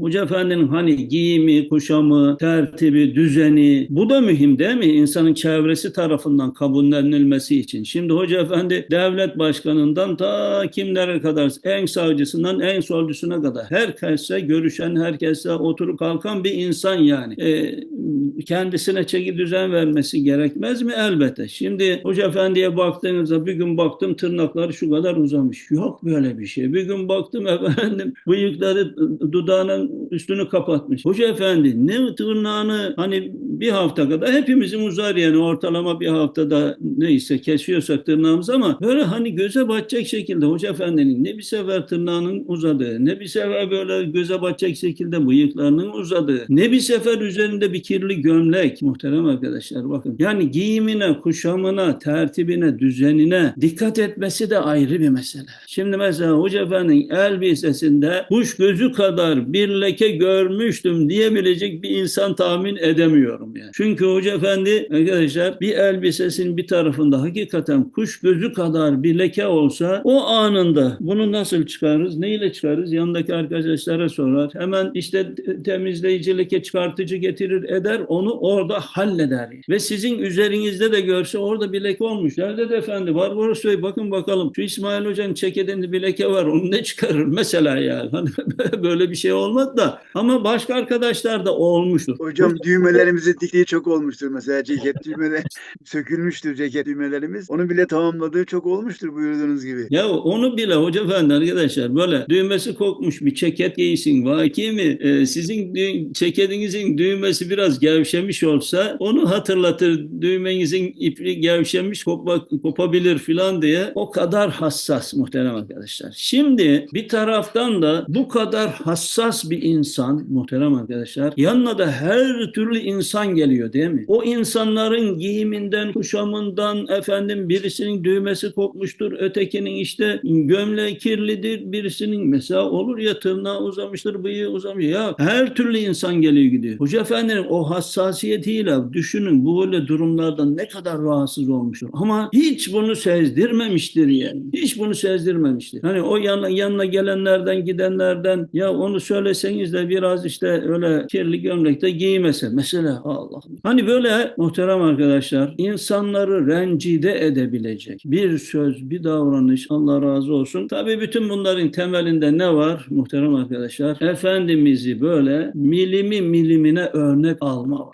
Hoca Efendi'nin hani giyimi, kuşamı, tertibi, düzeni bu da mühim değil mi? İnsanın çevresi tarafından kabullenilmesi için. Şimdi Hoca Efendi devlet başkanından ta kimlere kadar en savcısından en solcusuna kadar herkese görüşen, herkese oturup kalkan bir insan yani. Ee, kendisine çeki düzen vermesi gerekmez mi? Elbette. Şimdi Hoca Efendi'ye baktığınızda bir gün baktım tırnakları şu kadar uzamış. Yok böyle bir şey. Bir gün baktım efendim bıyıkları dudağının üstünü kapatmış. Hoca Efendi ne tırnağını hani bir hafta kadar hepimizin uzar yani ortalama bir haftada neyse kesiyorsak tırnağımız ama böyle hani göze batacak şekilde Hoca Efendi'nin ne bir sefer tırnağının uzadığı ne bir sefer böyle göze batacak şekilde bıyıklarının uzadığı ne bir sefer üzerinde bir kirli gömlek muhterem arkadaşlar bakın. Yani giyimine, kuşamına, tertibine, düzenine dikkat etmesi de ayrı bir mesele. Şimdi mesela Hoca Efendi'nin elbisesinde kuş gözü kadar bir leke görmüştüm diyebilecek bir insan tahmin edemiyorum yani. Çünkü Hoca Efendi arkadaşlar bir elbisesinin bir tarafında hakikaten kuş gözü kadar bir leke olsa o anında bunu nasıl çıkarırız? Neyle çıkarırız? Yanındaki arkadaşlara sorar. Hemen işte temizleyici leke çıkartıcı getirir eder onu orada halleder. Ve sizin üzerinizde de görse orada bir leke olmuş. Nerede de efendi? Barbaros Bey bakın bakalım. Şu İsmail Hoca'nın çekedinde bir leke var. Onu ne çıkarır? Mesela yani. Hani böyle bir şey olmadı da. Ama başka arkadaşlar da olmuştur. Hocam düğmelerimizi diktiği çok olmuştur. Mesela ceket düğmeleri sökülmüştür ceket düğmelerimiz. Onu bile tamamladığı çok olmuştur buyurduğunuz gibi. Ya onu bile hoca efendi arkadaşlar böyle düğmesi kokmuş bir ceket giysin vaki mi? Ee, sizin dü- ceketinizin düğmesi biraz gevşemiş olsa onu hatırlatır. Düğmenizin ipi gevşemiş kopa, kopabilir filan diye o kadar hassas muhterem arkadaşlar. Şimdi bir taraftan da bu kadar hassas bir insan muhterem arkadaşlar yanına da her türlü insan geliyor değil mi? O insanların giyiminden, kuşamından efendim birisinin düğmesi kopmuştur, ötekinin işte gömleği kirlidir, birisinin mesela olur ya tırnağı uzamıştır, bıyığı uzamış. Ya her türlü insan geliyor gidiyor. Hoca efendinin o hassasiyetiyle düşünün bu böyle durumlardan ne kadar rahatsız olmuştur. Ama hiç bunu sezdirmemiştir yani. Hiç bunu sezdirmemiştir. Hani o yanına, yanına gelenlerden gidenlerden ya onu söyleseniz de biraz işte öyle kirli gömlekte giymese. Mesela Allah. Hani böyle muhterem arkadaşlar insanları rencide edebilecek bir söz, bir davranış Allah razı olsun. Tabii bütün bunların temelinde ne var muhterem arkadaşlar? Efendimiz'i böyle milimi milimine örnek alma.